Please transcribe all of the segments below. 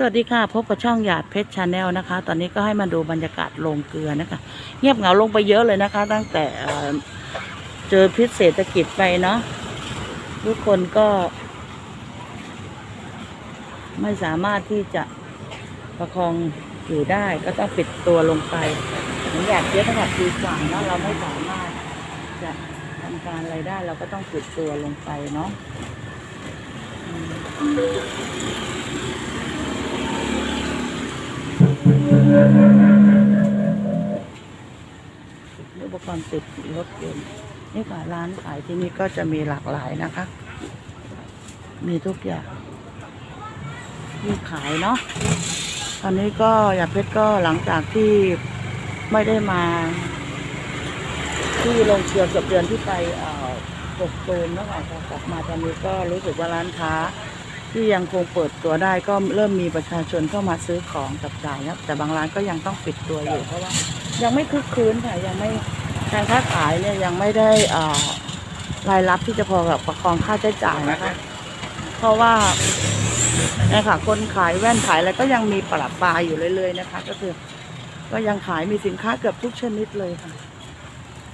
สวัสดีค่ะ พบกับช่องหยาดเพชรชาแนลนะคะ ตอนนี้ก็ให้มาดูบรรยากาศโรงเกลือนะคะ เงียบเหงาลงไปเยอะเลยนะคะ ตั้งแต่เจอพิษเศรษฐกิจไปเนาะทุกคนก็ ไม่สามารถที่จะประคองอยู่ได้ก็ต้องปิดตัวลงไปเหมือนอยากเยอะขนาดปีกว่าเนาะเราไม่สามารถจะทำการอะไรได้ เราก็ต้องปิดตัวลงไปเนาะ อุปกรณ์ติดรถยนต์นี่ค่ะร้านขายที่นี่ก็จะมีหลากหลายนะคะ มีทุกอย่างที่ขายเนาะตอนนี้ก็อยาเพชรก็หลังจากที่ไม่ได้มา ที่โรงเกลือเกือบเดือนที่ไปเอ่อปกตูมแล้วค่ะกลับมาตอนนี้ก็รู้สึกว่าร้านค้า ที่ยังคงเปิดตัวได้ก็เริ่มมีประชาชนเข้ามาซื้อของจับจ่ายนะแต่บางร้านก็ยังต้องปิดตัวอยู่เพราะว่ายังไม่คึกคืนค่ะยังไม่การค้าขายเนี่ยยังไม่ได้รายรับที่จะพอกับประคองค่าใช้จ่ายนะคะ เพราะว่าเนี่ยค่ะคนขายแว่นขายอะไรก็ยังมีปรับปลายอยู่เรื่อยๆนะคะ ก็คือก็ยังขายมีสินค้าเกือบทุกชนิดเลยค่ะ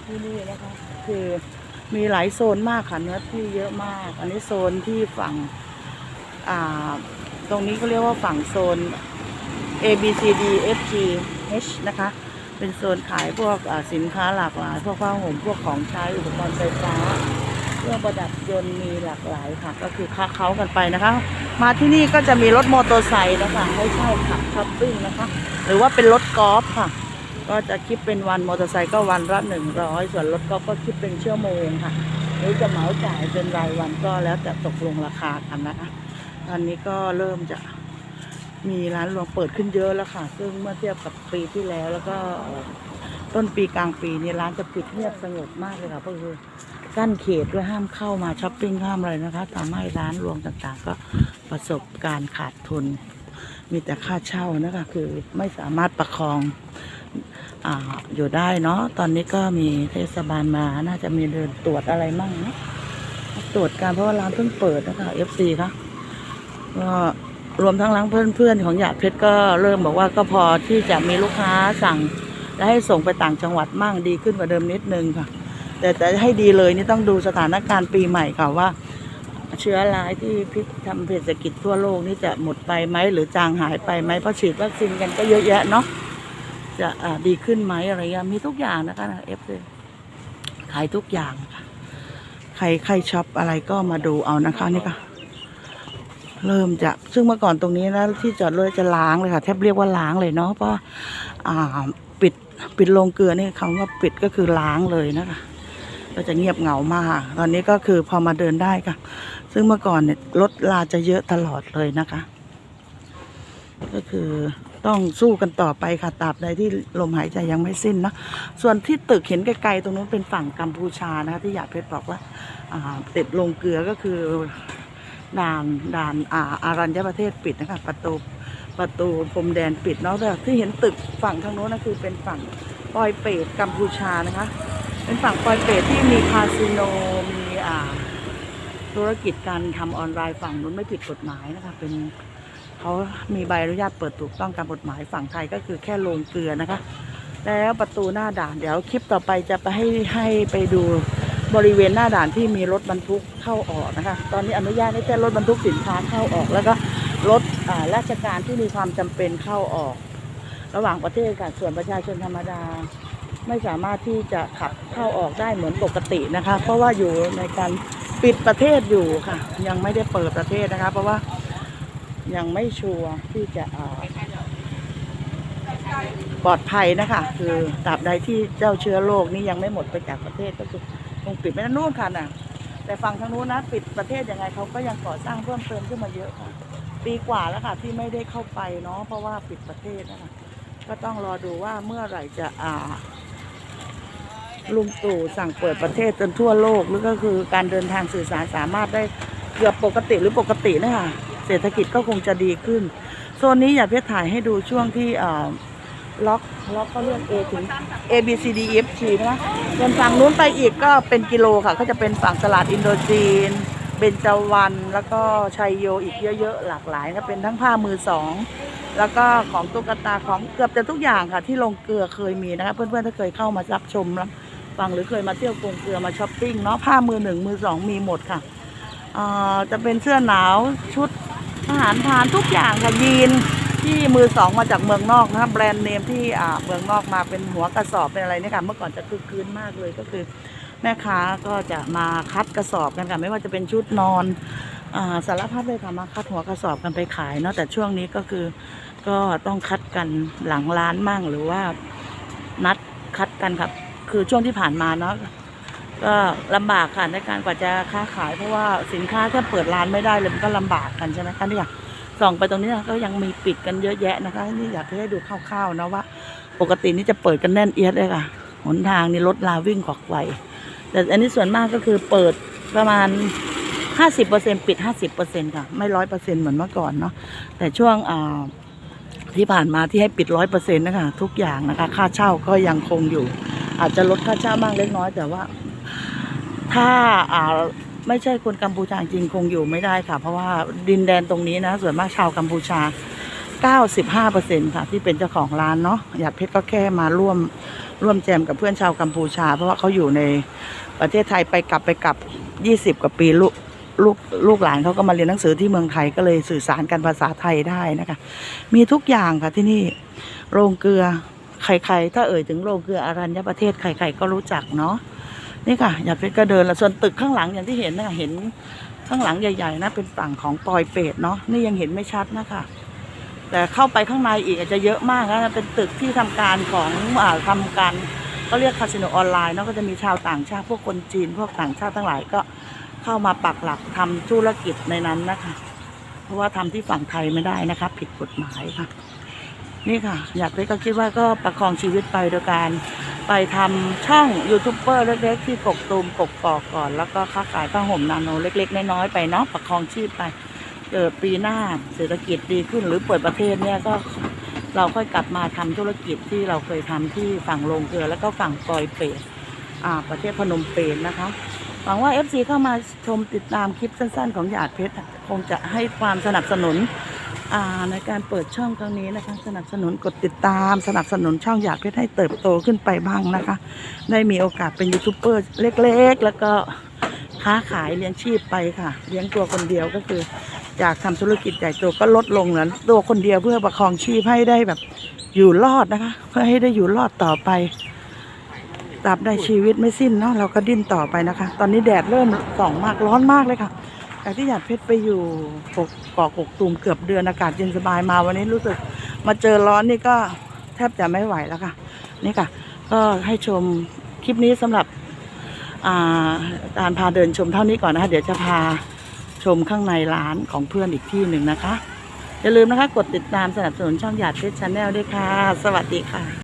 ที่นี่นะคะคือมีหลายโซนมากค่ะเนื้อที่เยอะมาก อันนี้โซนที่ฝั่ง ตรงนี้ก็เรียกว่าฝั่งโซน A B C D F G H นะคะ เป็นโซนขายพวกสินค้าหลากหลาย พวกผ้าห่มพวกของใช้อุปกรณ์ไฟฟ้าเครื่องประดับยนต์มีหลากหลายค่ะ ก็คือค้าเขากันไปนะคะ มาที่นี่ก็จะมีรถมอเตอร์ไซค์นะคะให้เช่าขับช้อปปิ้งนะคะ หรือว่าเป็นรถกอล์ฟค่ะ ก็จะคิดเป็นวันมอเตอร์ไซค์ก็วันละหนึ่งร้อยส่วนรถกอล์ฟก็คิดเป็นชั่วโมงค่ะ หรือจะเหมาจ่ายเป็นรายวันก็แล้วแต่ตกลงราคากันนะคะ ตอนนี้ก็เริ่มจะมีร้านรวงเปิดขึ้นเยอะแล้วค่ะ ซึ่งเมื่อเทียบกับปีที่แล้วแล้วก็ต้นปีกลางปีนี่ร้านจะปิดเงียบสงบมากเลยค่ะก็คือกั้นเขตด้วยห้ามเข้ามาช้อปปิ้งห้ามอะไรนะคะทำให้ร้านรวงต่างๆ ก็ประสบการณ์ขาดทุน มีแต่ค่าเช่านะคะคือไม่สามารถประคองออยู่ได้เนาะตอนนี้ก็มีเทศบาลมาน่าจะมีเดินตรวจอะไรมั่งนะตรวจการเพราะว่าร้านเพิ่งเปิดนะคะ FC ค่ะ ก็รวมทั้งร้านเพื่อนๆของหยาดเพชรก็เริ่มบอกว่าก็พอที่จะมีลูกค้าสั่ง และให้ส่งไปต่างจังหวัดมั่งดีขึ้นกว่าเดิมนิดนึงค่ะ แต่แต่ให้ดีเลยนี่ต้องดูสถานการณ์ปีใหม่ค่ะว่า เชื้อร้ายที่พิษทำเศรษฐกิจทั่วโลกนี่จะหมดไปไหมหรือจางหายไปไหมเพราะฉีดวัคซีนกันก็เยอะแยะเนาะจะดีขึ้นไหมอะไรเงี้ยมีทุกอย่างนะคะเอฟเลยขายทุกอย่างค่ะใครใครช็อปอะไรก็มาดูเอานะคะนี่ค่ะ เริ่มจะซึ่งเมื่อก่อนตรงนี้นะที่จอดรถจะล้างเลยค่ะแทบเรียกว่าล้างเลยเนาะเพราะอ่าปิดปิดโรงเกลือนี่คำว่าปิดก็คือล้างเลยนะคะก็จะเงียบเหงามาก ตอนนี้ก็คือพอมาเดินได้ค่ะ ซึ่งเมื่อก่อนเนี่ยรถลาจะเยอะตลอดเลยนะคะ ก็คือต้องสู้กันต่อไปค่ะตราบใดที่ลมหายใจยังไม่สิ้นเนะส่วนที่ตึกเห็นไกลๆตรงนู้นเป็นฝั่งกัมพูชานะคะที่หยาดเพชรบอกว่าอ่าติดลงเกลือก็คือ ด่านด่านอาอารัญญประเทศปิดนะคะประตูประตูพรมแดนปิดเนาะแต่ที่เห็นตึกฝั่งทางโน้นนะคือเป็นฝั่งปอยเปตกัมพูชานะคะ เป็นฝั่งปอยเปตที่มีคาสิโนมีอ่าธุรกิจการทำออนไลน์ฝั่งนู้นไม่ผิดกฎหมายนะคะ เป็นเขามีใบอนุญาตเปิดถูกต้องตามกฎหมายฝั่งไทยก็คือแค่ลงเกลือนะคะ แล้วประตูหน้าด่านเดี๋ยวคลิปต่อไปจะไปให้ให้ไปดู บริเวณหน้าด่านที่มีรถบรรทุกเข้าออกนะคะ ตอนนี้อนุญาตให้แค่รถบรรทุกสินค้าเข้าออก แล้วก็รถราชการที่มีความจำเป็นเข้าออก ระหว่างประเทศค่ะส่วนประชาชนธรรมดา ไม่สามารถที่จะขับเข้าออกได้เหมือนปกตินะคะ เพราะว่าอยู่ในการปิดประเทศอยู่ค่ะ ยังไม่ได้เปิดประเทศนะคะ เพราะว่ายังไม่ชัวร์ที่จะปลอดภัยนะคะ คือตราบใดที่เจ้าเชื้อโรคนี้ยังไม่หมดไปจากประเทศก็คือ คงปิดไม่ได้นู่นค่ะน่ะ แต่ฝั่งทางนู้นนะ ปิดประเทศยังไงเขาก็ยังก่อสร้างเพิ่มเติมขึ้นมาเยอะค่ะปีกว่าแล้วค่ะที่ไม่ได้เข้าไปเนาะเพราะว่าปิดประเทศนะคะก็ต้องรอดูว่าเมื่อไหร่จะอ่าลุงตู่สั่งเปิดประเทศจนทั่วโลกหรือก็คือการเดินทางสื่อสารสามารถได้เกือบปกติหรือปกตินะคะเศรษฐกิจก็คงจะดีขึ้น โซนนี้อยากจะถ่ายให้ดูช่วงที่อ่า ล็อกล็อกก็เรียก A ถึง A B C D E F G นะส่วนฝั่งนู้นไปอีกก็เป็นกิโลค่ะ ก็จะเป็นฝั่งตลาดอินโดจีน เบญจวรรณแล้วก็ชัยโยอีกเยอะๆหลากหลายนะเป็นทั้งผ้ามือสองแล้วก็ของตุ๊กตาของเกือบจะทุกอย่างค่ะ ที่ลงเกลือเคยมีนะคะเพื่อนๆถ้าเคยเข้ามารับชมรับฟังหรือเคยมาเที่ยวกรุงเกลือมาช้อปปิ้งเนาะผ้ามือหนึ่งมือสองมีหมดค่ะจะเป็นเสื้อหนาวชุดอาหารทานทุกอย่างค่ะยีน ที่มือสองมาจากเมืองนอกนะคะแบรนด์เนมที่อ่าเมืองนอกมาเป็นหัวกระสอบเป็นอะไรเนี่ยค่ะเมื่อก่อนจะคือคืนมากเลยก็คือ แม่ค้าก็จะมาคัดกระสอบกันค่ะไม่ว่าจะเป็นชุดนอนอ่าสารพัดเลยค่ะมาคัดหัวกระสอบกันไปขายเนาะแต่ช่วงนี้ก็คือก็ต้องคัดกันหลังร้านมั่งหรือว่านัดคัดกันครับ คือช่วงที่ผ่านมาเนาะก็ลำบากค่ะในการกว่าจะค้าขายเพราะว่าสินค้าถ้าเปิดร้านไม่ได้เลยมันก็ลำบากกันใช่ไหมคะเนี่ย ส่องไปตรงนี้นะก็ยังมีปิดกันเยอะแยะนะคะ นี่อยากให้ดูคร่าวๆนะว่า ปกตินี่จะเปิดกันแน่นเอียดเลยค่ะ หนทางนี่รถลาวิ่งขวักไวแต่อันนี้ส่วนมากก็คือเปิดประมาณ 50%ปิด 50%ค่ะ ไม่ร้อยเปอร์เซ็นต์เหมือนเมื่อก่อนเนาะแต่ช่วงอ่าที่ผ่านมาที่ให้ปิดร้อยเปอร์เซ็นต์นะคะทุกอย่างนะคะ ค่าเช่าก็ยังคงอยู่ อาจจะลดค่าเช่าบ้างเล็กน้อย แต่ว่าถ้าอ่า ไม่ใช่คนกัมพูชาจริงคงอยู่ไม่ได้ค่ะ เพราะว่าดินแดนตรงนี้นะ ส่วนมากชาวกัมพูชา 95%ค่ะ ที่เป็นเจ้าของร้านเนาะหยาดเพชรก็แค่มาร่วมร่วมแจมกับเพื่อนชาวกัมพูชา เพราะว่าเขาอยู่ในประเทศไทยไปกลับไปกลับ 20 กว่าปีลูกลูกลูกหลานเขาก็มาเรียนหนังสือที่เมืองไทยก็เลยสื่อสารกันภาษาไทยได้นะคะ มีทุกอย่างค่ะที่นี่โรงเกลือใครๆ ถ้าเอ่ยถึงโรงเกลืออารัญญประเทศใครๆก็รู้จักเนาะ นี่ค่ะหยาดเพชรก็เดินล้วส่วนตึกข้างหลังอย่างที่เห็นนะคะเห็นข้างหลังใหญ่ ๆ นะ เป็นฝั่งของปอยเปตเนาะนี่ยังเห็นไม่ชัดนะคะ แต่เข้าไปข้างในอีกอาจจะเยอะมากนะเป็นตึกที่ทำการของอ่าทำการก็เรียกคาสิโนออนไลน์เนาะก็จะมีชาวต่างชาติพวกคนจีน พวกต่างชาติทั้งหลายก็เข้ามาปักหลักทำธุรกิจในนั้นนะคะ เพราะว่าทำที่ฝั่งไทยไม่ได้นะคะ ผิดกฎหมายค่ะ นี่ค่ะ อยากได้ก็คิดว่าก็ประคองชีวิตไปโดยการ ไปทำช่องยูทูบเบอร์เล็กๆ ที่กกตูมกกปอกก่อน แล้วก็ค้าขายผ้าห่มนาโนเล็ก ๆ น้อยๆไปเนาะประคองชีพไปเกิดปีหน้าเศรษฐกิจดีขึ้นหรือเปิดประเทศเนี่ยก็เราค่อยกลับมาทำธุรกิจที่เราเคยทำที่ฝั่งโรงเกลือ แล้วก็ฝั่งปอยเปตอ่าประเทศพนมเปญนะคะหวังว่า FC เข้ามาชมติดตามคลิปสั้นๆ ของหยาดเพชรคงจะให้ความสนับสนุน ในการเปิดช่องครั้งนี้นะคะ สนับสนุนกดติดตาม สนับสนุนช่องหยาดเพชรให้เติบโตขึ้นไปบ้างนะคะ ได้มีโอกาสเป็นยูทูบเบอร์เล็ก ๆ แล้วก็ค้าขายเลี้ยงชีพไปค่ะ เลี้ยงตัวคนเดียวก็คืออยากทำธุรกิจใหญ่โตก็ลดลงเหลือตัวคนเดียวเพื่อประคองชีพให้ได้แบบอยู่รอดนะคะ เพื่อให้ได้อยู่รอดต่อไปตราบใดชีวิตไม่สิ้นเนาะเราก็ดิ้นต่อไปนะคะ ตอนนี้แดดเริ่มส่องมากร้อนมากเลยค่ะ แต่ที่หยาดเพชรไปอยู่กกเกาะกกตูมเกือบเดือนอากาศเย็นสบายมาวันนี้รู้สึกมาเจอร้อนนี่ก็แทบจะไม่ไหวแล้วค่ะ นี่ค่ะ ก็ให้ชมคลิปนี้สำหรับอาการพาเดินชมเท่านี้ก่อนนะคะ เดี๋ยวจะพาชมข้างในร้านของเพื่อนอีกที่หนึ่งนะคะ อย่าลืมนะคะ กดติดตามสนับสนุนช่องหยาดเพชรชาแนลด้วยค่ะ สวัสดีค่ะ